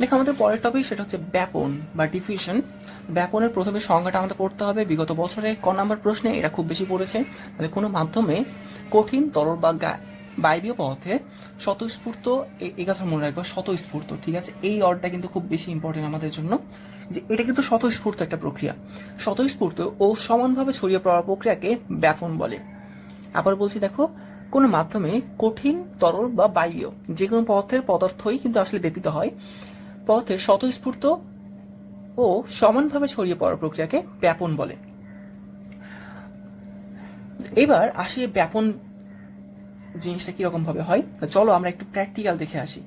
দেখো, আমাদের পরের টপিক সেটা হচ্ছে ব্যাপন বা ডিফিউশন ব্যাপনের প্রথমে সংজ্ঞাটা আমাদের পড়তে হবে। বিগত বছরে ক নাম্বার প্রশ্নে এটা খুব বেশি পড়েছে। মানে কোনো মাধ্যমে কঠিন, তরল বা বায়বীয় পদার্থে স্বতঃস্ফূর্ত এই কথা মনে রাখবে, স্বতঃস্ফূর্ত, ঠিক আছে? এই অর্ডটা কিন্তু খুব বেশি ইম্পর্টেন্ট আমাদের জন্য, যে এটা কিন্তু স্বতঃস্ফূর্ত একটা প্রক্রিয়া। স্বতঃস্ফূর্ত ও সমানভাবে ছড়িয়ে পড়ার প্রক্রিয়াকে ব্যাপন বলে। আবার বলছি, দেখো, কোনো মাধ্যমে কঠিন, তরল বা বায়বীয় যে কোনো পদার্থের পদার্থই কিন্তু আসলে ব্যাপিত হয়। পদার্থের স্বতঃস্ফূর্ত ও সমানভাবে ছড়িয়ে পড়ার প্রক্রিয়াকে ব্যাপন বলে। এবার আসি ব্যাপন জিনিসটা কীরকমভাবে হয়। চলো আমরা একটু প্র্যাকটিক্যাল দেখে আসি।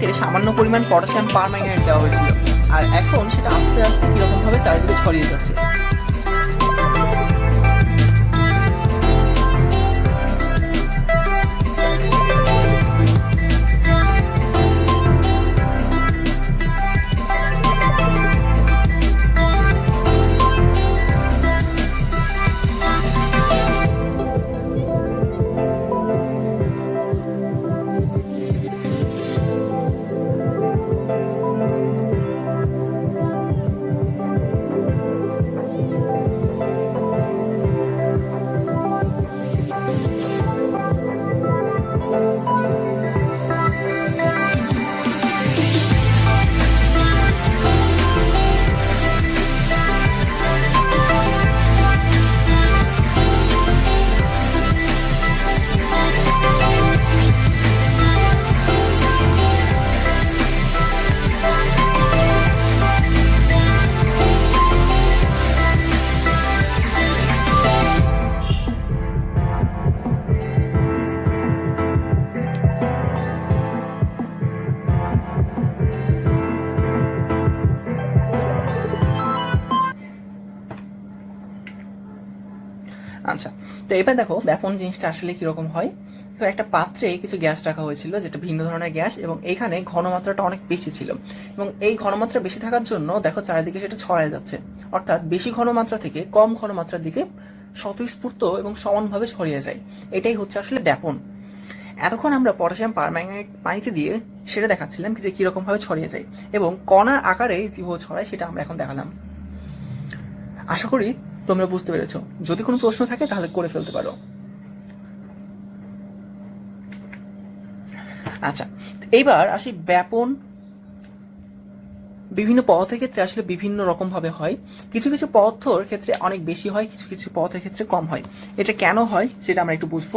দেখো সামান্য পরিমাণ পটাশিয়াম পারম্যাঙ্গানেট দেওয়া হয়েছিল। আর এখন সেটা আস্তে আস্তে কীরকমভাবে চারিদিকে ছড়িয়ে যাচ্ছে। তো এবার দেখো ব্যাপন জিনিসটা আসলে কীরকম হয়। তো একটা পাত্রে কিছু গ্যাস রাখা হয়েছিল, যেটা ভিন্ন ধরনের গ্যাস, এবং এখানে ঘনমাত্রাটা অনেক বেশি ছিল। এবং এই ঘনমাত্রা বেশি থাকার জন্য দেখো চারিদিকে সেটা ছড়ায় যাচ্ছে। অর্থাৎ বেশি ঘনমাত্রা থেকে কম ঘনমাত্রার দিকে স্বতঃস্ফূর্ত এবং সমানভাবে ছড়িয়ে যায়। এটাই হচ্ছে আসলে ব্যাপন। এতক্ষণ আমরা পটাশিয়াম পারম্যাঙ্গানেট পানিতে দিয়ে সেটা দেখাচ্ছিলাম যে কীরকম ভাবে ছড়িয়ে যায়, এবং কণা আকারে যেভাবে ছড়ায় সেটা আমরা এখন দেখালাম। আশা করি তোমরা বুঝতে পেরেছ। যদি কোনো প্রশ্ন থাকে, তাহলে করে ফেলতে পারো। আচ্ছা এইবার আসি ব্যাপন, বিভিন্ন পদার্থের ক্ষেত্রে আসলে বিভিন্ন রকম ভাবে হয়। কিছু কিছু পদার্থর ক্ষেত্রে অনেক বেশি হয়, কিছু কিছু পদার্থের ক্ষেত্রে কম হয়। এটা কেন হয়, সেটা আমরা একটু বুঝব।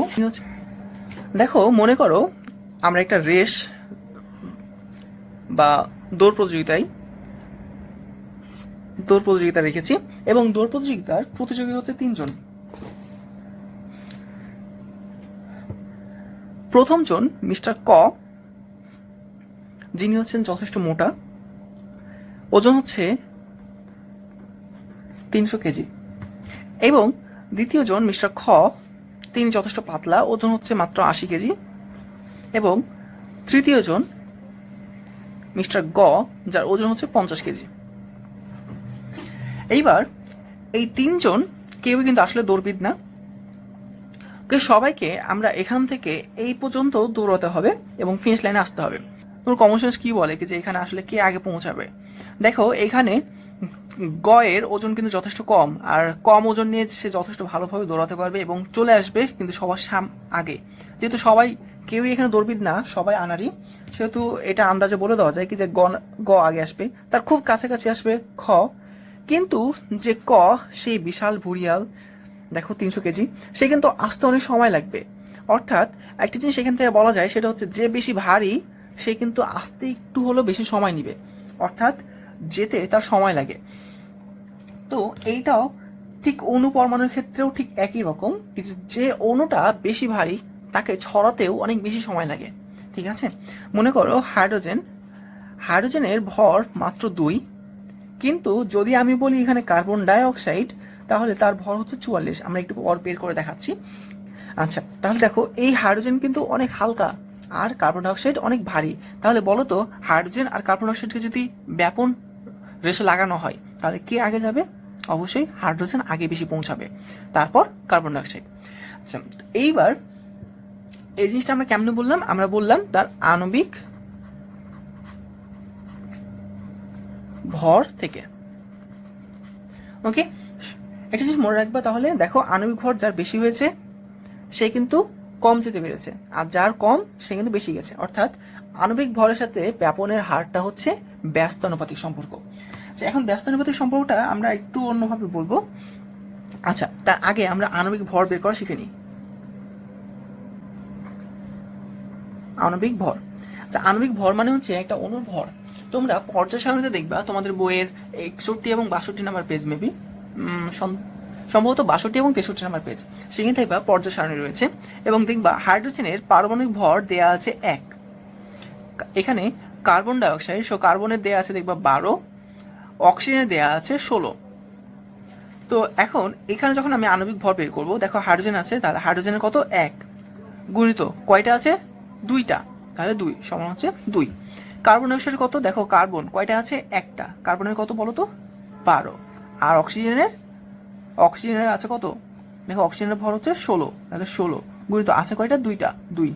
দেখো, মনে করো, আমরা একটা রেস বা দৌড় প্রতিযোগিতায় দৌড় প্রতিযোগিতা রেখেছি এবং দৌড় প্রতিযোগিতার প্রতিযোগী হচ্ছে তিনজন। প্রথমজন মিস্টার ক, যিনি হচ্ছেন যথেষ্ট মোটা। ওজন হচ্ছে তিনশো কেজি। এবং দ্বিতীয়জন মিস্টার খ, তিনি যথেষ্ট পাতলা, ওজন হচ্ছে মাত্র আশি কেজি। এবং তৃতীয়জন মিস্টার গ, যার ওজন হচ্ছে পঞ্চাশ কেজি। এইবার এই তিনজন কেউই কিন্তু আসলে দৌড়বিদ না। সবাইকে আমরা এখান থেকে এই পর্যন্ত দৌড়াতে হবে এবং ফিনিশ লাইনে আসতে হবে। তোর কমন সেন্স কি বলে যে এখানে আসলে কে আগে পৌঁছাবে? দেখো, এখানে গয়ের ওজন কিন্তু যথেষ্ট কম আর কম ওজন নিয়ে সে যথেষ্ট ভালোভাবে দৌড়াতে পারবে এবং চলে আসবে কিন্তু সবার সাম আগে। যেহেতু সবাই কেউই এখানে দৌড়বিদ না, সবাই আনারি সেহেতু এটা আন্দাজে বলে দেওয়া যায় কি যে গ গ আগে আসবে। তার খুব কাছাকাছি আসবে খ কিন্তু যে ক, সেই বিশাল ভুরিয়াল দেখো তিনশো কেজি, সে কিন্তু আসতে অনেক সময় লাগবে। অর্থাৎ একটা জিনিস এখান থেকে বলা যায়, সেটা হচ্ছে যে বেশি ভারী, সে কিন্তু আসতে একটু হলেও বেশি সময় নিবে। অর্থাৎ যেতে তার সময় লাগে। তো এইটাও ঠিক অণু পরমাণুর ক্ষেত্রেও ঠিক একই রকম যে অণুটা বেশি ভারী, তাকে ছড়াতেও অনেক বেশি সময় লাগে। ঠিক আছে? মনে করো হাইড্রোজেন, হাইড্রোজেনের ভর মাত্র দুই কিন্তু যদি আমি বলি এখানে কার্বন ডাই অক্সাইড তাহলে তার ভর হচ্ছে চুয়াল্লিশ। আমরা একটু পর বের করে দেখাচ্ছি। আচ্ছা তাহলে দেখো, এই হাইড্রোজেন কিন্তু অনেক হালকা আর কার্বন ডাইঅক্সাইড অনেক ভারী। তাহলে বলো তো, হাইড্রোজেন আর কার্বন ডাইঅক্সাইডকে যদি ব্যাপন রেশে লাগানো হয়, তাহলে কে আগে যাবে? অবশ্যই হাইড্রোজেন আগে বেশি পৌঁছাবে। তারপর কার্বন ডাইঅক্সাইড। আচ্ছা এইবার এই জিনিসটা আমরা কেমনে বললাম? আমরা বললাম তার আণবিক ভর থেকে। ওকে একটা জিনিস মনে রাখবা তাহলে দেখো আণবিক ভর যার বেশি হয়েছে, সে কিন্তু কম যেতে পেরেছে। আর যার কম, সে কিন্তু বেশি গেছে। অর্থাৎ আণবিক ভরের সাথে ব্যাপনের হারটা হচ্ছে ব্যস্তানুপাতিক সম্পর্ক। আচ্ছা এখন ব্যস্তানুপাতিক সম্পর্কটা আমরা একটু অন্যভাবে বলব। আচ্ছা তার আগে আমরা আণবিক ভর বের করা শিখে নিই। আণবিক ভর। আচ্ছা আণবিক ভর মানে হচ্ছে একটা অণুর ভর তোমরা পর্যায় সারণীতে দেখবা তোমাদের বইয়ের একষট্টি এবং বাষট্টি নাম্বার পেজ মেবি সম্ভবত বাষট্টি এবং তেষট্টি নাম্বার পেজ সেখানে দেখবা পর্যায় সারণী রয়েছে এবং দেখবা হাইড্রোজেনের পারমাণবিক ভর দেয়া আছে এক। এখানে কার্বন ডাইঅক্সাইড সো কার্বনের দেয়া আছে দেখবা বারো, অক্সিজেনের দেয়া আছে ষোলো। তো এখন এখানে যখন আমি আণবিক ভর বের করব, দেখো হাইড্রোজেন আছে, তাহলে হাইড্রোজেনের কত? এক। গুণিত কয়টা আছে? দুইটা। তাহলে দুই, সমান হচ্ছে দুই। কার্বন ডাইঅক্সাইড কত? দেখো, কার্বন, কয়টা আছে? একটা। কার্বনের কত বলো তো? বারো। আর অক্সিজেনের? অক্সিজেনের আছে কত? দেখো, অক্সিজেনের ভর হচ্ছে ষোলো, তাহলে ষোলো। গুণিত আছে কয়টা? দুইটা, দুই।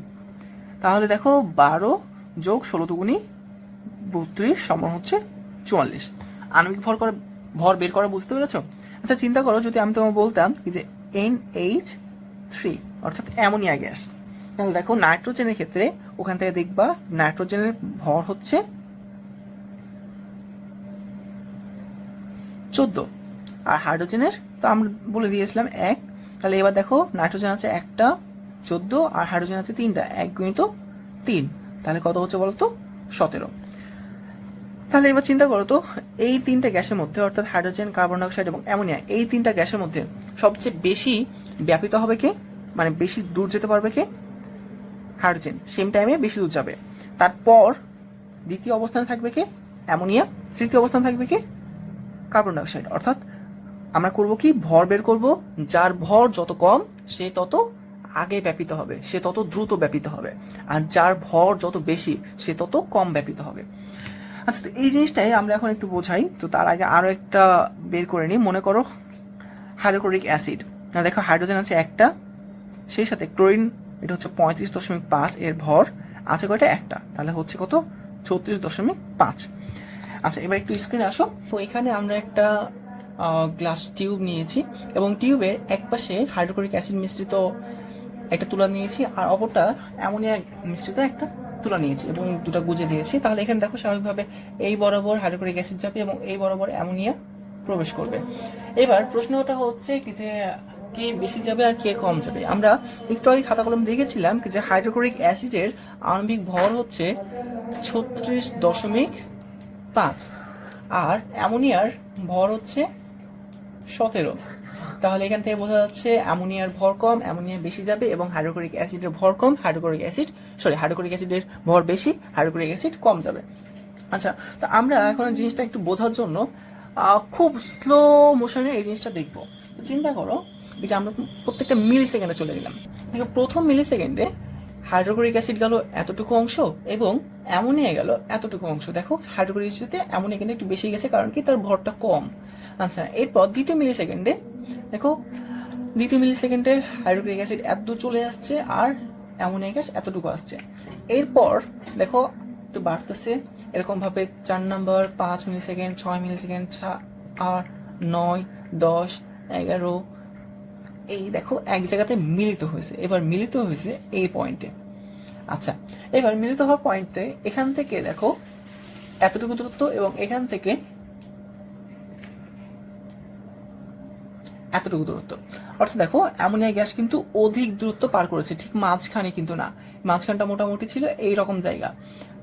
তাহলে দেখো, বারো যোগ ষোলো দুগুনি বত্রিশ সমান হচ্ছে চুয়াল্লিশ। আণবিক ভর করে ভর বের করা বুঝতে পেরেছ? আচ্ছা চিন্তা করো, যদি আমি তোমাকে বলতাম যে এন এইচ থ্রি অর্থাৎ অ্যামোনিয়া গ্যাস। তাহলে দেখো, নাইট্রোজেনের ক্ষেত্রে ওখান থেকে দেখবা নাইট্রোজেনের ভর হচ্ছে চোদ্দ। আর হাইড্রোজেনের, তো আমরা বলে দিয়েছিলাম এক। তাহলে এবার দেখো, নাইট্রোজেন আছে একটা, চোদ্দ, আর হাইড্রোজেন আছে তিনটা, এক গুণিত তিন। তাহলে কত হচ্ছে বলতো? সতেরো। তাহলে এবার চিন্তা করো তো, এই তিনটা গ্যাসের মধ্যে, অর্থাৎ হাইড্রোজেন, কার্বন ডাইঅক্সাইড এবং অ্যামোনিয়া, এই তিনটা গ্যাসের মধ্যে সবচেয়ে বেশি ব্যাপিত হবে কে? মানে বেশি দূর যেতে পারবে কে? হাইড্রোজেন সেম টাইমে বেশি দূর যাবে। তারপর দ্বিতীয় অবস্থানে থাকবে কে? অ্যামোনিয়া। তৃতীয় অবস্থানে থাকবে কে? কার্বন ডাইঅক্সাইড অর্থাৎ আমরা করব কি? ভর বের করব। যার ভর যত কম, সে তত আগে ব্যাপিত হবে। সে তত দ্রুত ব্যাপিত হবে। আর যার ভর যত বেশি, সে তত কম ব্যাপিত হবে। আচ্ছা তো এই জিনিসটাই আমরা এখন একটু বোঝাই। তো তার আগে আরও একটা বের করে নিই। মনে করো হাইড্রোক্লোরিক অ্যাসিড। না, দেখো হাইড্রোজেন আছে একটা, সেই সাথে ক্লোরিন এটা হচ্ছে পঁয়ত্রিশ দশমিক পাঁচ, এর ভর আছে কয়টা? একটা। তাহলে হচ্ছে কত? ছত্রিশ দশমিক পাঁচ। আচ্ছা এবার একটু স্ক্রিনে আসো। তো এখানে আমরা একটা গ্লাস টিউব নিয়েছি এবং টিউবের এক পাশে হাইড্রোক্লোরিক অ্যাসিড মিশ্রিত একটা তুলা নিয়েছি আর অপরটা অ্যামোনিয়া মিশ্রিত একটা তুলা নিয়েছি এবং দুটো গুজে দিয়েছি। তাহলে এখানে দেখো স্বাভাবিকভাবে এই বরাবর হাইড্রোক্লোরিক অ্যাসিড যাবে এবং এই বরাবর অ্যামোনিয়া প্রবেশ করবে। এবার প্রশ্নটা হচ্ছে কি যে কে বেশি যাবে আর কে কম যাবে। আমরা একটু আগে খাতা কলম দেখেছিলাম যে হাইড্রোক্লোরিক অ্যাসিডের আণবিক ভর হচ্ছে ছত্রিশ দশমিক পাঁচ আর অ্যামোনিয়ার ভর হচ্ছে সতেরো। তাহলে এখান থেকে বোঝা যাচ্ছে অ্যামোনিয়ার ভর কম, অ্যামোনিয়া বেশি যাবে এবং হাইড্রোক্লোরিক অ্যাসিডের ভর কম, হাইড্রোক্লোরিক অ্যাসিড, সরি, হাইড্রোক্লোরিক অ্যাসিডের ভর বেশি, হাইড্রোক্লোরিক অ্যাসিড কম যাবে। আচ্ছা তো আমরা এখন জিনিসটা একটু বোঝার জন্য খুব স্লো মোশনে এই জিনিসটা দেখব। চিন্তা করো যে আমরা প্রত্যেকটা মিলি সেকেন্ডে চলে গেলাম। দেখো, প্রথম মিলি সেকেন্ডে হাইড্রোক্লোরিক অ্যাসিড গেল এতটুকু অংশ এবং অ্যামোনিয়া গেল এতটুকু অংশ। দেখো, হাইড্রোক্লোরিক অ্যাসিডে অ্যামোনিয়া কিন্তু একটু বেশি গেছে কারণ কি তার ভরটা কম। আচ্ছা এরপর দ্বিতীয় মিলি সেকেন্ডে দেখো, দ্বিতীয় মিলি সেকেন্ডে হাইড্রোক্লোরিক অ্যাসিড এত চলে আসছে আর অ্যামোনিয়া গ্যাস এতটুকু আসছে। এরপর, দেখো, একটু বাড়তেছে এরকম ভাবে চার নাম্বার, পাঁচ মিলি সেকেন্ড ছয় মিলি সেকেন্ড আট, নয়, দশ, এগারো এই দেখো, এক জায়গাতে মিলিত হয়েছে। এবার মিলিত হয়েছে এই পয়েন্টে আচ্ছা এবার মিলিত হওয়ার পয়েন্টে এখান থেকে দেখো, এতটুকু দূরত্ব এবং এখান থেকে এতটুকু দূরত্ব। অর্থাৎ দেখো, অ্যামোনিয়া গ্যাস কিন্তু অধিক দূরত্ব পার করেছে, ঠিক মাঝখানে কিন্তু না। মাঝখানটা মোটামুটি ছিল এই রকম জায়গা।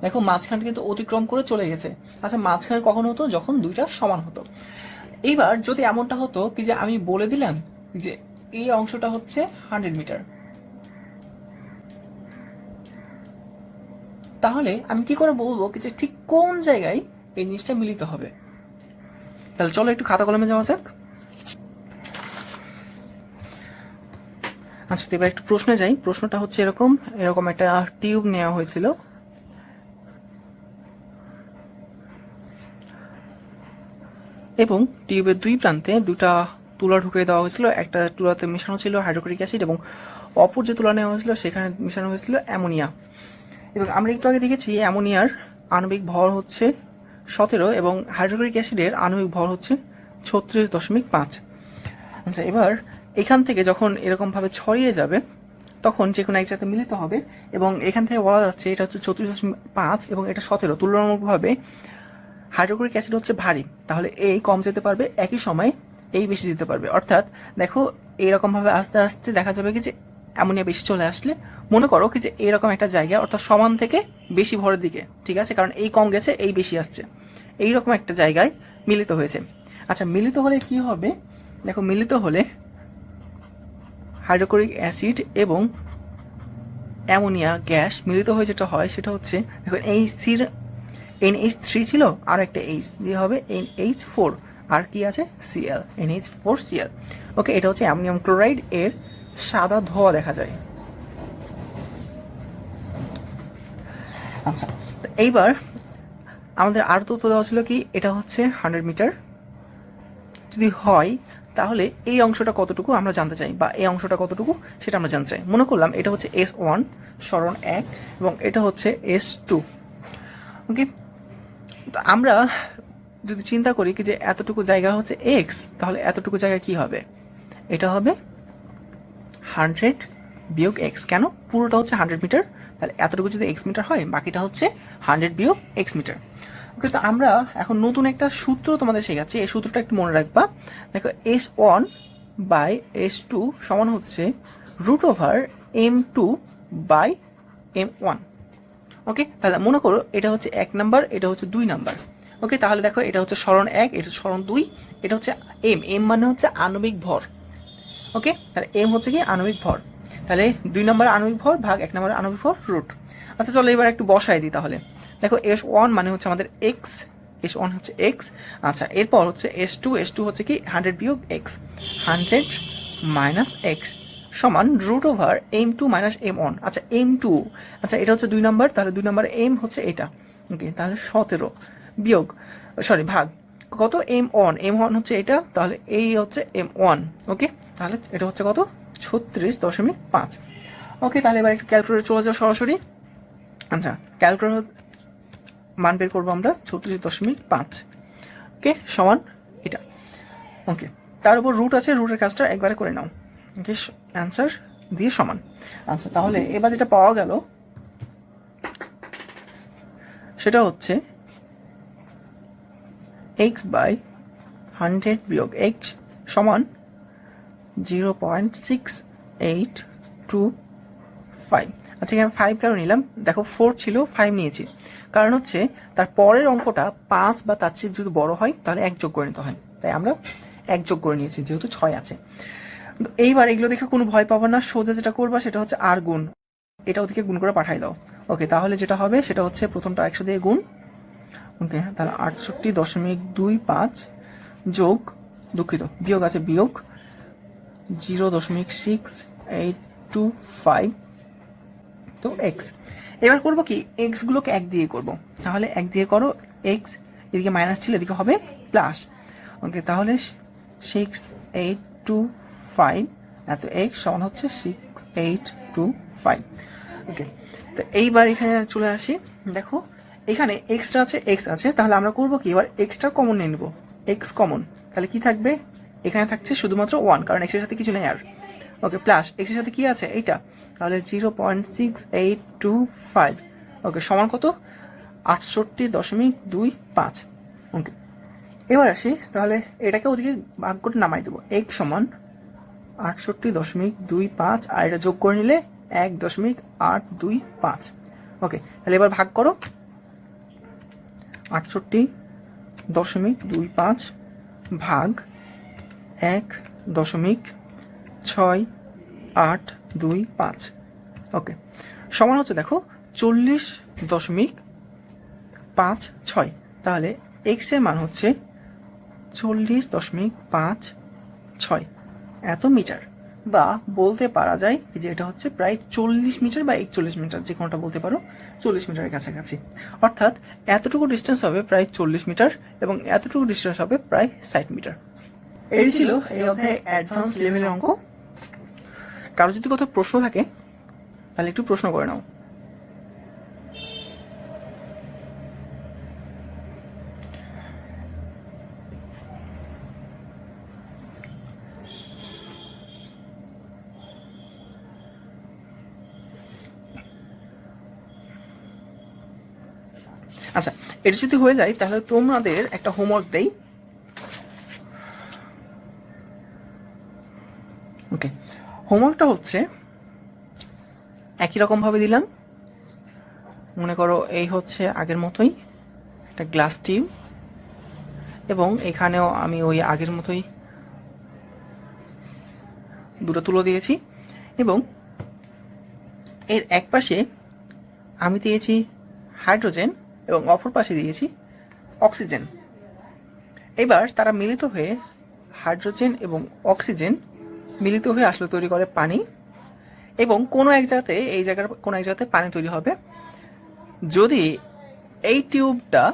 দেখো মাঝখানটা কিন্তু অতিক্রম করে চলে গেছে। আচ্ছা মাঝখানে কখন হতো? যখন দুইটা সমান হতো। এইবার যদি এমনটা হতো, কি যে আমি বলে দিলাম যে এই অংশটা হচ্ছে হান্ড্রেড মিটার। তাহলে আমি কি করে বলব যে ঠিক কোন জায়গায় এই জিনিসটা মিলিত হবে? তাহলে চলো একটু খাতা কলমে যাওয়া যাক। আচ্ছা এবার একটু প্রশ্নে যাই। প্রশ্নটা হচ্ছে এরকম এরকম একটা টিউব নেওয়া হয়েছিল। এবং টিউবের দুই প্রান্তে দুটা তুলা ঢুকিয়ে দেওয়া হয়েছিল, একটা তুলাতে মেশানো ছিল হাইড্রোক্লোরিক অ্যাসিড এবং অপর যে তুলা নেওয়া হয়েছিল, সেখানে মেশানো হয়েছিল অ্যামোনিয়া। এবং আমরা একটু আগে দেখেছি, অ্যামোনিয়ার আণবিক ভর হচ্ছে সতেরো এবং হাইড্রোক্লোরিক অ্যাসিডের আণবিক ভর হচ্ছে ছত্রিশ দশমিক পাঁচ। আচ্ছা এবার এখান থেকে যখন এরকমভাবে ছড়িয়ে যাবে, তখন যে কোনো এক মিলিত হবে এবং এখান থেকে বলা যাচ্ছে এটা হচ্ছে চৌত্রিশ দশমিক পাঁচ এবং এটা সতেরো। তুলনামূলকভাবে হাইড্রোক্লোরিক অ্যাসিড হচ্ছে ভারী। তাহলে এই কম যেতে পারবে একই সময় এই বেশি দিতে পারবে। অর্থাৎ দেখো, এইরকমভাবে আস্তে আস্তে দেখা যাবে কি যে অ্যামোনিয়া বেশি চলে আসলে মনে করো কি যে এরকম একটা জায়গা, অর্থাৎ সমান থেকে বেশি ভরের দিকে, ঠিক আছে? কারণ এই কম গেছে, এই বেশি আসছে। এইরকম একটা জায়গায় মিলিত হয়েছে। আচ্ছা মিলিত হলে কি হবে? দেখো, মিলিত হলে হাইড্রোক্লোরিক অ্যাসিড এবং অ্যামোনিয়া গ্যাস মিলিত হয়ে যেটা হয়, সেটা হচ্ছে, দেখো এই সির এন এইচ থ্রি ছিল, আর একটা এইচ দিয়ে হবে এন এইচ ফোর আর কি আছে? CL N H four CL okay এটা হচ্ছে অ্যামোনিয়াম ক্লোরাইড এর সাদা ধোয়া দেখা যায়। আচ্ছা এইবার আমাদের আর তথ্য দেওয়া ছিল কি? এটা হচ্ছে হান্ড্রেড মিটার। যদি হয়, তাহলে এই অংশটা কতটুকু আমরা জানতে চাই, বা এই অংশটা কতটুকু সেটা আমরা জানতে চাই। মনে করলাম এটা হচ্ছে এস ওয়ান স্মরণ এক এবং এটা হচ্ছে এস টু ওকে আমরা যদি চিন্তা করি কি যে এতটুকু জায়গা হচ্ছে এক্স তাহলে এতটুকু জায়গা কি হবে? এটা হবে হান্ড্রেড বিয়োগ এক্স কেন? পুরোটা হচ্ছে হান্ড্রেড মিটার তাহলে এতটুকু যদি এক্স মিটার হয়, বাকিটা হচ্ছে হান্ড্রেড বিয়োগ এক্স মিটার ওকে তো আমরা এখন নতুন একটা সূত্র তোমাদের শেখাচ্ছি। এই সূত্রটা একটু মনে রাখবা। দেখো S one by S two সমান হচ্ছে root over M two by M one okay তাহলে মনে করো এটা হচ্ছে এক নাম্বার এটা হচ্ছে দুই নাম্বার ওকে তাহলে দেখো, এটা হচ্ছে স্মরণ এক, এটা স্মরণ দুই, এটা হচ্ছে এম। এম মানে হচ্ছে আণবিক ভর। ওকে তাহলে এম হচ্ছে কি? আণবিক ভর। তাহলে দুই নম্বর আণবিক ভর ভাগ এক নম্বর আণবিক ভর রুট আচ্ছা চলো এবার একটু বসাই দিই তাহলে। দেখো, এস ওয়ান মানে হচ্ছে আমাদের এক্স এস ওয়ান হচ্ছে এক্স আচ্ছা এরপর হচ্ছে এস টু এস টু হচ্ছে কি? হান্ড্রেড বিয়োগ এক্স হান্ড্রেড মাইনাস এক্স সমান root over M two minus M one আচ্ছা এম টু আচ্ছা এটা হচ্ছে দুই নম্বর, তাহলে দুই নম্বর এম হচ্ছে এটা। ওকে তাহলে সতেরো। বিয়োগ সরি ভাগ। কত? এম ওয়ান এম ওয়ান হচ্ছে এটা, তাহলে এই হচ্ছে এম ওয়ান ওকে তাহলে এটা হচ্ছে কত? ছত্রিশ দশমিক পাঁচ। ওকে তাহলে এবার একটু ক্যালকুলেটর চলে যাও সরাসরি। আচ্ছা ক্যালকুলেটর মান বের করব আমরা, ছত্রিশ দশমিক পাঁচ। ওকে সমান এটা। ওকে তার উপর রুট আছে রুটের কাজটা একবারে করে নাও। ওকে অ্যান্সার দিয়ে সমান। আচ্ছা তাহলে এবার যেটা পাওয়া গেল, সেটা হচ্ছে এক্স বাই হান্ড্রেড বিয়োগ এক্স সমান zero point six eight two five. আচ্ছা এখানে ফাইভ কেন নিলাম? দেখো ফোর ছিল ফাইভ নিয়েছি। কারণ হচ্ছে, তার পরের অঙ্কটা পাঁচ বা তার চেয়ে যদি বড় হয়, তাহলে এক যোগ করে নিতে হয়। তাই আমরা এক যোগ করে নিয়েছি, যেহেতু ছয় আছে। এইবার এগুলো দেখে কোনো ভয় পাবো না। সোজা যেটা করবা, সেটা হচ্ছে আর গুণ। এটা ওদিকে গুণ করে পাঠাই দাও। ওকে, তাহলে যেটা হবে, সেটা হচ্ছে প্রথমটা একশো দিয়ে গুণ। ওকে, তাহলে আটষট্টি দশমিক দুই পাঁচ যোগ দুঃখিত, বিয়োগ আছে বিয়োগ, জিরো দশমিক সিক্স এইট টু ফাইভ, তো এক্স এবার করব কি এক্স গুলোকে এক দিয়ে করব। তাহলে এক দিয়ে করো এক্স এদিকে মাইনাস ছিল, এদিকে হবে প্লাস ওকে, তাহলে সিক্স এইট টু ফাইভ এত এক্স সমান হচ্ছে six eight two five okay, তো এইবার এখানে চলে আসি, দেখো। এখানে এক্সট্রা আছে এক্স আছে, তাহলে আমরা করব কি? এবার এক্সট্রা কমন নিয়ে নেব। এক্স কমন তাহলে কি থাকবে? এখানে থাকছে শুধুমাত্র ওয়ান কারণ এক্সের সাথে কিছু নেই আর। ওকে প্লাস এক্সের সাথে কি আছে? এইটা। তাহলে zero point six eight two five okay সমান কত? আটষট্টি দশমিক দুই পাঁচ। ওকে এবার আসি, তাহলে এটাকে ওদিকে ভাগ করে নামাই দেবো। এক সমান আটষট্টি দশমিক দুই পাঁচ, আর এটা যোগ করে নিলে এক দশমিক আট দুই পাঁচ। ওকে তাহলে এবার ভাগ করো। আটষট্টি, দশমিক দুই পাঁচ, ভাগ এক দশমিক ছয় আট দুই পাঁচ। ওকে, সমান হচ্ছে দেখো চল্লিশ দশমিক পাঁচ ছয়। তাহলে এক্সের মান হচ্ছে চল্লিশ দশমিক পাঁচ ছয়। এত মিটার। বা বলতে পারা যায় যে এটা হচ্ছে প্রায় চল্লিশ মিটার বা একচল্লিশ মিটার যে কোনোটা বলতে পারো চল্লিশ মিটারের কাছাকাছি। অর্থাৎ এতটুকু ডিস্টেন্স হবে প্রায় চল্লিশ মিটার এবং এতটুকু ডিস্টেন্স হবে প্রায় ষাট মিটার। এই ছিল এই অধ্যায়ে অ্যাডভান্স লেভেলের অঙ্ক। কারও যদি কোথাও প্রশ্ন থাকে তাহলে একটু প্রশ্ন করে নাও। আচ্ছা এটা যদি হয়ে যায়, তাহলে তোমাদের একটা হোমওয়ার্ক দেই। ওকে হোমওয়ার্কটা হচ্ছে, একই রকম ভাবে দিলাম। মনে করো এই হচ্ছে আগের মতোই একটা গ্লাস টিউব এবং এখানেও আমি ওই আগের মতোই দুটো তুলো দিয়েছি, এবং এর এক পাশে আমি দিয়েছি হাইড্রোজেন এবং অপর পাশে দিয়েছি অক্সিজেন। এবার তারা মিলিত হয়ে হাইড্রোজেন এবং অক্সিজেন মিলিত হয়ে আসলে তৈরি করে পানি এবং কোনো এক জায়গাতে, এই জায়গার কোনো এক জায়গাতে পানি তৈরি হবে। যদি এই টিউবটা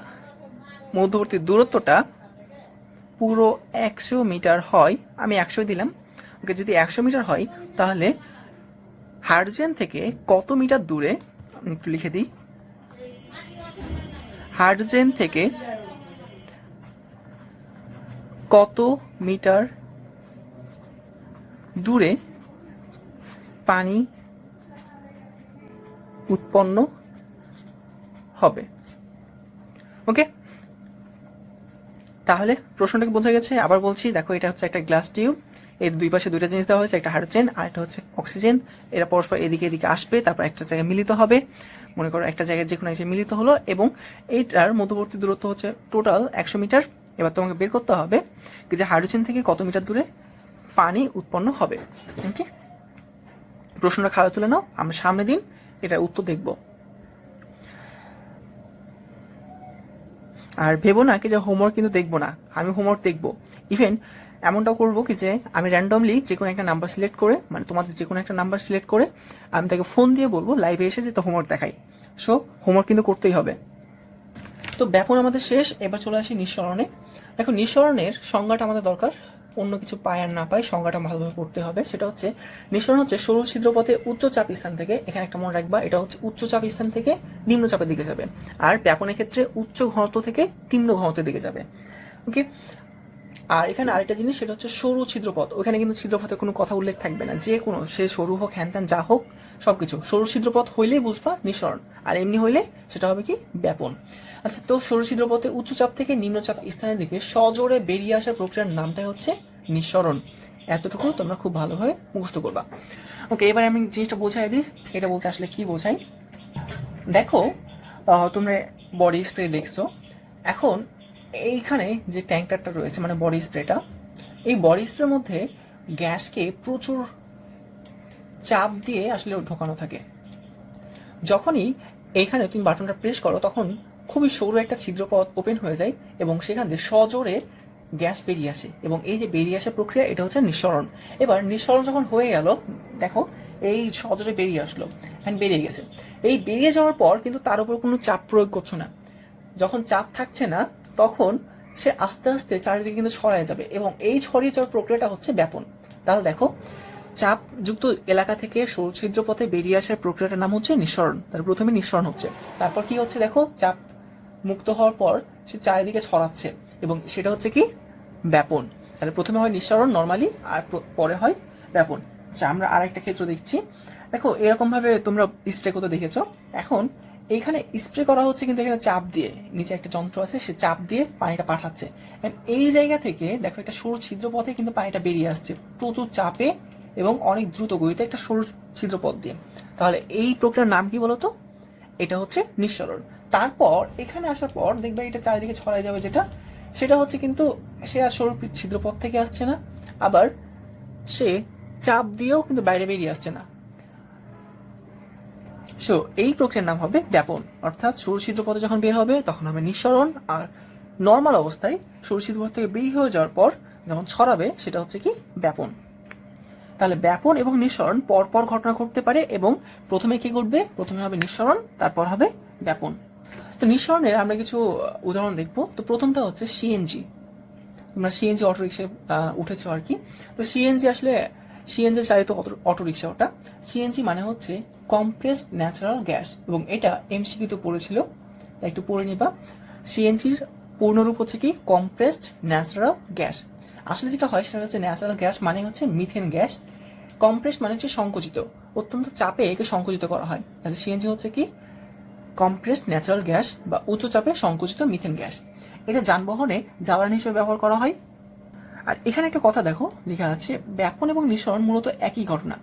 মধ্যবর্তী দূরত্বটা পুরো একশো মিটার হয়, আমি একশো দিলাম। ওকে, যদি একশো মিটার হয়, তাহলে হাইড্রোজেন থেকে কত মিটার দূরে একটু লিখে দিই হাইড্রোজেন থেকে কত মিটার দূরে পানি উৎপন্ন হবে? ওকে তাহলে প্রশ্নটাকে বোঝা গেছে, আবার বলছি, দেখো এটা হচ্ছে একটা গ্লাস টিউব, এর দুই পাশে দুইটা জিনিস দেওয়া হয়েছে, একটা হাইড্রোজেন আর একটা হচ্ছে অক্সিজেন, এরা পরস্পর এদিকে এদিকে আসবে, তারপর একটা জায়গায় মিলিত হবে। মনে করো একটা জায়গায় যে কোনো জায়গায় মিলিত হলো এবং এইটার মধ্যবর্তী দূরত্ব হচ্ছে টোটাল একশো মিটার। এবার তোমাকে বের করতে হবে যে হাইড্রোজেন থেকে কত মিটার দূরে পানি উৎপন্ন হবে। ওকে প্রশ্নটা খাওয়া তুলে নাও, আমরা সামনে দিন এটার উত্তর দেখব। আর ভেবো না কি যে হোমওয়ার্ক কিন্তু দেখব না, আমি হোমওয়ার্ক দেখব। ইভেন এমনটাও করব কি যে, আমি র্যান্ডমলি যে কোনো একটা নাম্বার সিলেক্ট করে মানে তোমাদের যে কোনো একটা নাম্বার সিলেক্ট করে, আমি তাকে ফোন দিয়ে বলব লাইভে এসে যে তো হোমওয়ার্ক দেখাই। সো হোমওয়ার্ক কিন্তু করতেই হবে। তো ব্যাপন আমাদের শেষ, এবার চলে আসি নিঃসরণে। দেখো, নিঃসরণের সংজ্ঞাটা আমাদের দরকার, অন্য কিছু পায় আর না পায়, সংজ্ঞাটা ভালোভাবে পড়তে হবে। সেটা হচ্ছে, নিঃসরণ হচ্ছে সরু ছিদ্রপথে উচ্চ চাপ স্থান থেকে, এখানে একটা মনে রাখবা, এটা হচ্ছে উচ্চ চাপ স্থান থেকে নিম্ন চাপের দিকে যাবে। আর ব্যাপনের ক্ষেত্রে উচ্চ ঘনত্ব থেকে নিম্ন ঘনত্বের দিকে যাবে। ওকে আর এখানে আরেকটা জিনিস, সেটা হচ্ছে সরু ছিদ্রপথ। ওখানে কিন্তু ছিদ্রপথের কোনো কথা উল্লেখ থাকবে না। যে কোনো, সে সরু হোক, হ্যান যা হোক, সবকিছু। সরু ছিদ্রপথ হইলেই বুঝবা নিঃসরণ। আর এমনি হইলে সেটা হবে কি? ব্যাপন। আচ্ছা তো সরু ছিদ্রপথে উচ্চচাপ থেকে নিম্নচাপ স্থানের দিকে সজোরে বেরিয়ে আসার প্রক্রিয়ার নামটাই হচ্ছে নিঃসরণ। এতটুকু তোমরা খুব ভালোভাবে মুখস্থ করবা। ওকে, এবার আমি জিনিসটা বোঝাই দিই। এটা বলতে আসলে কি বোঝাই? দেখো তোমরা বডি স্প্রে দেখছ। এখন এইখানে যে ট্যাঙ্কারটা রয়েছে মানে বডি স্প্রেটা, এই বডি স্প্রের মধ্যে গ্যাসকে প্রচুর চাপ দিয়ে আসলে ঢোকানো থাকে। যখনই এইখানে তুমি বাটনটা প্রেস করো, তখন খুবই সরু একটা ছিদ্রপথ ওপেন হয়ে যায় এবং সেখান দিয়ে সজোরে গ্যাস বেরিয়ে আসে এবং এই যে বেরিয়ে আসা প্রক্রিয়া, এটা হচ্ছে নিঃসরণ। এবার নিঃসরণ যখন হয়ে গেল, দেখো, এই সজোরে বেরিয়ে আসলো হ্যান্ড বেরিয়ে গেছে। এই বেরিয়ে যাওয়ার পর কিন্তু তার উপর কোনো চাপ প্রয়োগ করছ না। যখন চাপ থাকছে না তখন সে আস্তে আস্তে চারিদিকে কিন্তু ছড়ায় যাবে এবং এই ছড়িয়ে যাওয়ার প্রক্রিয়াটা হচ্ছে ব্যাপন। তাহলে দেখো চাপযুক্ত এলাকা থেকে সরু ছিদ্রপথে বেরিয়ে আসার প্রক্রিয়াটার নাম হচ্ছে নিঃসরণ। তার প্রথমে নিঃসরণ হচ্ছে। তারপর কি হচ্ছে দেখো, চাপ মুক্ত হওয়ার পর সে চারিদিকে ছড়াচ্ছে এবং সেটা হচ্ছে কি? ব্যাপন। তাহলে প্রথমে হয় নিঃসরণ নর্মালি আর পরে হয় ব্যাপন। আচ্ছা আমরা আর একটা ক্ষেত্র দেখছি। দেখো এরকম ভাবে তোমরা স্প্রে করতে দেখেছ। এখন এইখানে স্প্রে করা হচ্ছে কিন্তু এখানে চাপ দিয়ে, নিচে একটা যন্ত্র আছে, সে চাপ দিয়ে পানিটা পাঠাচ্ছে। এই জায়গা থেকে, দেখো একটা সরু ছিদ্রপথে কিন্তু পানিটা বেরিয়ে আসছে। প্রচুর চাপে এবং অনেক দ্রুত গতিতে একটা সরু ছিদ্রপথ দিয়ে। তাহলে এই প্রক্রিয়ার নাম কি বলতো? এটা হচ্ছে নিঃসরণ। তারপর, এখানে আসার পর, দেখবে এটা চারিদিকে ছড়াই যাবে যেটা, সেটা হচ্ছে কিন্তু সে আর সরু ছিদ্রপথ থেকে আসছে না। আবার সে চাপ দিয়েও কিন্তু বাইরে বেরিয়ে আসছে না। সো এই প্রক্রিয়ার নাম হবে ব্যাপন। অর্থাৎ সরু ছিদ্রপথে যখন বের হবে, তখন হবে নিঃসরণ। আর নর্মাল অবস্থায় সরু ছিদ্রপথ থেকে বেরিয়ে হয়ে যাওয়ার পর যখন ছড়াবে, সেটা হচ্ছে কি? ব্যাপন। তাহলে ব্যাপন এবং নিঃসরণ পরপর ঘটনা ঘটতে পারে এবং প্রথমে কি ঘটবে? প্রথমে হবে নিঃসরণ, তারপর হবে ব্যাপন। তো নিঃসরণের আমরা কিছু উদাহরণ দেখব। তো প্রথমটা হচ্ছে সিএনজি তোমরা সিএনজি অটো উঠেছ আর কি। তো সিএনজি আসলে সিএনজি চালিত অটো রিক্সা ওটা সিএনজি মানে হচ্ছে কম্প্রেসড ন্যাচারাল গ্যাস এবং এটা এমসিকিতে পড়েছিল। একটু পড়ে নিবা। সিএনজির পূর্ণরূপ হচ্ছে কি? কম্প্রেসড ন্যাচারাল গ্যাস আসলে যেটা হয় সেটা হচ্ছে ন্যাচারাল গ্যাস মানে হচ্ছে মিথেন গ্যাস কম্প্রেস মানে হচ্ছে সংকুচিত। অত্যন্ত চাপে একে সংকুচিত করা হয়। তাহলে সিএনজি হচ্ছে কি? কম্প্রেসড ন্যাচারাল গ্যাস বা উচ্চ চাপে সংকুচিত মিথেন গ্যাস এটা যানবাহনে জ্বালানি হিসেবে ব্যবহার করা হয়। আর এখানে একটা কথা দেখো, লেখা আছে, ব্যাপন এবং নিঃসরণ মূলত একই ঘটনা।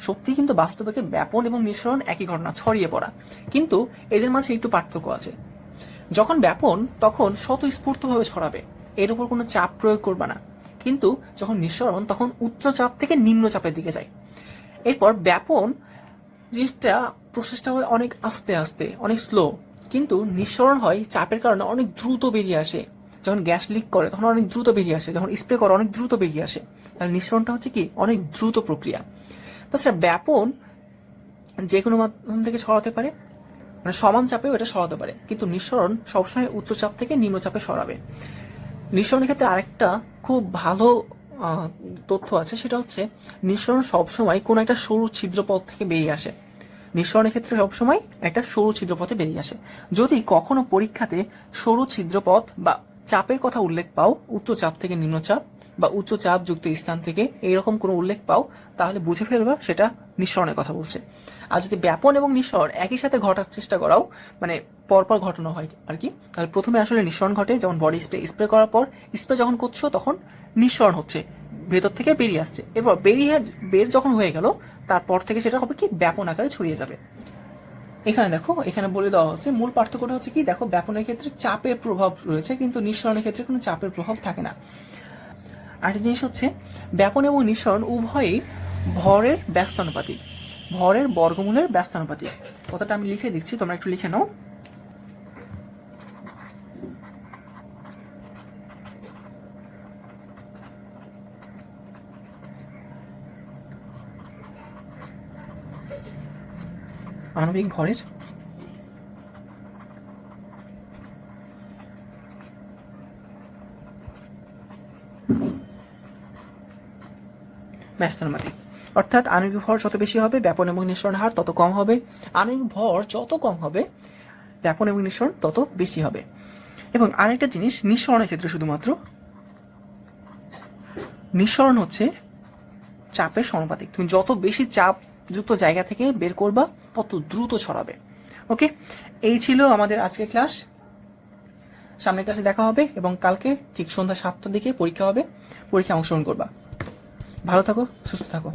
সত্যি কিন্তু বাস্তবে ব্যাপন এবং নিঃসরণ একই ঘটনা, ছড়িয়ে পড়া। কিন্তু এদের মাঝে একটু পার্থক্য আছে। যখন ব্যাপন, তখন স্বতঃস্ফূর্তভাবে ছড়াবে। এর উপর কোনো চাপ প্রয়োগ করবে না। কিন্তু যখন নিঃসরণ, তখন উচ্চ চাপ থেকে নিম্ন চাপের দিকে যায়। এরপর ব্যাপন জিনিসটা প্রসেসটা হয় অনেক আস্তে আস্তে, অনেক স্লো কিন্তু নিঃসরণ হয় চাপের কারণে অনেক দ্রুত বেরিয়ে আসে। যখন গ্যাস লিক করে, তখন অনেক দ্রুত বেরিয়ে আসে। যখন স্প্রে করে, অনেক দ্রুত বেরিয়ে আসে। তাহলে নিঃসরণটা হচ্ছে কি? অনেক দ্রুত প্রক্রিয়া। তাছাড়া ব্যাপন যে কোনো মাধ্যম থেকে ছড়াতে পারে মানে সমান চাপেও এটা সরাতে পারে। কিন্তু নিঃসরণ সবসময় উচ্চ চাপ থেকে নিম্ন চাপে সরাবে। নিঃসরণের ক্ষেত্রে আরেকটা খুব ভালো তথ্য আছে, সেটা হচ্ছে নিঃসরণ সবসময় কোনো একটা সরু ছিদ্রপথ থেকে বেরিয়ে আসে। নিঃসরণের ক্ষেত্রে সবসময় একটা সরু ছিদ্রপথে বেরিয়ে আসে। যদি কখনো পরীক্ষাতে সরু ছিদ্রপথ বা চাপের কথা উল্লেখ পাও, উচ্চ চাপ থেকে নিম্ন চাপ বা উচ্চ চাপ যুক্ত স্থান থেকে এইরকম কোনো উল্লেখ পাও, তাহলে বুঝে ফেলবা সেটা নিঃসরণের কথা বলছে। আর যদি ব্যাপন এবং নিঃসরণ একই সাথে ঘটার চেষ্টা করাও মানে পরপর ঘটানো হয় আর কি, তাহলে প্রথমে আসলে নিঃসরণ ঘটে, যেমন বডি স্প্রে স্প্রে করার পর স্প্রে যখন করছ তখন নিঃসরণ হচ্ছে, ভেতর থেকে বেরিয়ে আসছে। এরপর বেরিয়ে, বের যখন হয়ে গেল, তারপর থেকে সেটা হবে কি ব্যাপন আকারে ছড়িয়ে যাবে। এখানে দেখো, এখানে বলে দেওয়া হচ্ছে, মূল পার্থক্যটা হচ্ছে কি, দেখো, ব্যাপনের ক্ষেত্রে চাপের প্রভাব রয়েছে, কিন্তু নিঃসরণের ক্ষেত্রে কোনো চাপের প্রভাব থাকে না। আরেকটা জিনিস হচ্ছে, ব্যাপন এবং নিঃসরণ উভয়ই ভরের ব্যস্তানুপাতি ভরের বর্গমূলের ব্যস্তানুপাতি কথাটা আমি লিখে দিচ্ছি, তোমরা একটু লিখে নাও। আণবিক ভরের? ব্যস্তানুপাতিক অর্থাৎ আণবিক ভর যত বেশি হবে, ব্যাপন এবং নিঃসরণ হার তত কম হবে। আণবিক ভর যত কম হবে, ব্যাপন এবং নিঃসরণ তত বেশি হবে। এবং আরেকটা জিনিস, নিঃসরণের ক্ষেত্রে শুধুমাত্র নিঃসরণ হচ্ছে চাপের সমানুপাতিক। তুমি যত বেশি চাপ যুক্ত জায়গা থেকে বের করবা, তত দ্রুত ছড়াবে। ওকে এই ছিল আমাদের আজকের ক্লাস। সামনের ক্লাসে দেখা হবে এবং কালকে ঠিক সন্ধ্যা সাতটার দিকে পরীক্ষা হবে। পরীক্ষায় অংশগ্রহণ করবা। ভালো থাকো, সুস্থ থাকো।